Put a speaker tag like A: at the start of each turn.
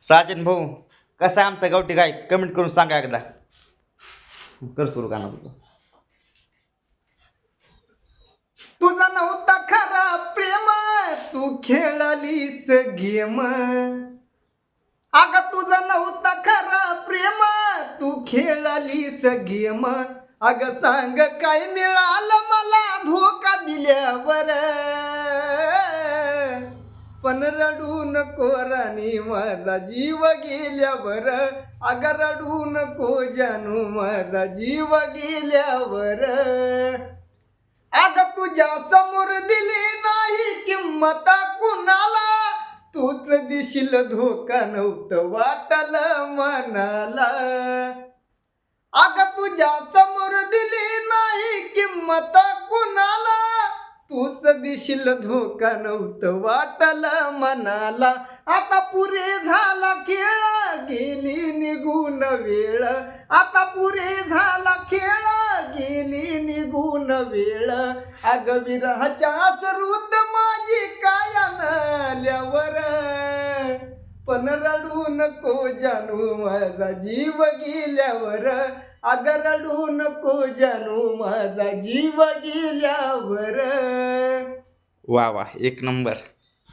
A: साजन भाऊ कसा आहे आमचा गावठी गाय? कमेंट करून सांगा एकदा. कर सुरू का ना तुझं.
B: तुझा नव्हता खरा प्रेम तू खेळलीस गेम. अग तुझा नव्हता खरा प्रेम तू खेळलीस गेम. अग सांग काय मिळालं मला धोका दिल्यावर? पण रडू नको राणी माझा जीव गेल्यावर. अग रडू नको जानू माझा जीव गेल्यावर. अग तुझ्या समोर दिली नाही किंमत कुणाला? तूच दिशील धोका नव्हतं वाटल मनाला. अग तुझ्या समोर दिली नाही किंमत तूच दिशील धोका नव्हतं वाटलं मनाला. आता पुरे झाला खेळ गेली निघून वेळ. आता पुरे झाला खेळ गेली निघून वेळ. अग विरहाच्या सरुत माझी पण रडू नको जानू माझा जीव गेल्यावर. अग रडू नको जानू माझा जीव गेल्यावर.
A: वा वा एक नंबर.